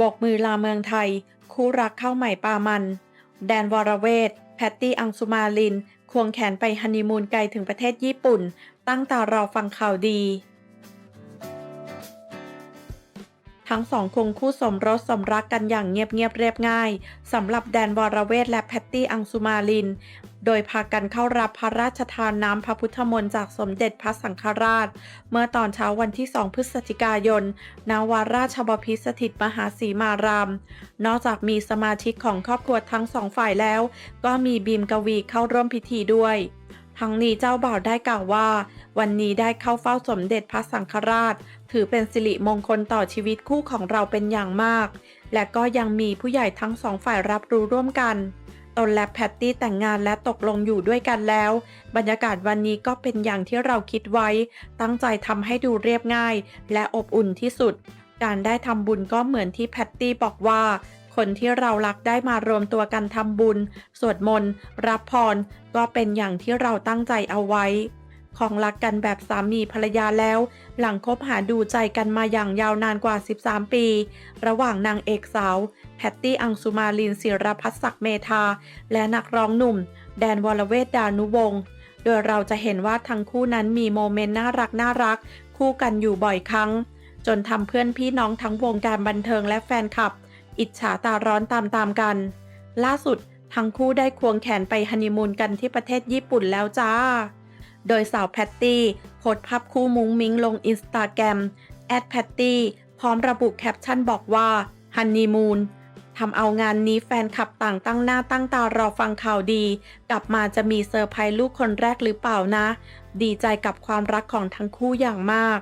บกมือลาเมืองไทย คู่รักเข้าใหม่ปามัน แดนวรเวทแพตตี้อังสุมาลิน ควงแขนไปฮันนีมูนไกลถึงประเทศญี่ปุ่น ตั้งตารอฟังข่าวดี ทั้งสองคงคู่สมรสสมรักกันอย่างเงียบๆเรียบง่ายสำหรับแดนวรเวทและแพตตี้อังสุมาลิน โดยพากันเข้ารับพระราชทานน้ำพระพุทธมนต์จากสมเด็จพระสังฆราช เมื่อตอนเช้าวันที่ 2 พฤศจิกายนณวาราชบพิตรสถิตมหาสีมาราม นอกจากมีสมาชิกของครอบครัวทั้งสองฝ่ายแล้ว ก็มีบีมกวีเข้าร่วมพิธีด้วยทั้งนี้เจ้าบ่าวได้กล่าวว่า วันนี้ได้เข้าเฝ้าสมเด็จพระสังฆราช ถือเป็นสิริมงคลต่อชีวิตคู่ของเราเป็นอย่างมาก และก็ยังมีผู้ใหญ่ทั้งสองฝ่ายรับรู้ร่วมกัน ตนและแพตตี้แต่งงานและตกลงอยู่ด้วยกันแล้ว บรรยากาศวันนี้ก็เป็นอย่างที่เราคิดไว้ ตั้งใจทำให้ดูเรียบง่าย และอบอุ่นที่สุด การได้ทำบุญก็เหมือนที่แพตตี้บอกว่า คนที่เรารักได้มารวมตัวกันทำบุญ สวดมนต์ รับพร ก็เป็นอย่างที่เราตั้งใจเอาไว้ ของรักกันแบบสามีภรรยาแล้ว หลังคบหาดูใจกันมาอย่างยาวนานกว่า 13 ปี ระหว่างนางเอกสาว แพตตี้อังสุมาลินศิรพัฒศักดิ์เมธา และนักร้องหนุ่ม แดนวรเวทดานุวงศ์โดยเราจะเห็นว่าทั้งคู่นั้นมีโมเมนต์น่ารักน่ารัก คู่กันอยู่บ่อยครั้ง จนทำเพื่อนพี่น้องทั้งวงการบันเทิงและแฟนคลับ อิจฉาตาร้อนตามๆกัน ล่าสุดทั้งคู่ได้ควงแขนไปฮันนีมูนกันที่ประเทศญี่ปุ่นแล้วจ้า โดยสาวแพตตี้โพสภาพคู่มุ้งมิ้งลงอินสตาแกรมแอดแพตตี้พร้อมระบุแคปชั่นบอกว่าฮันนีมูนทำเอางานนี้แฟนคลับต่างตั้งหน้าตั้งตารอฟังข่าวดี กลับมาจะมีเซอร์ไพรส์ลูกคนแรกหรือเปล่านะ ดีใจกับความรักของทั้งคู่อย่างมาก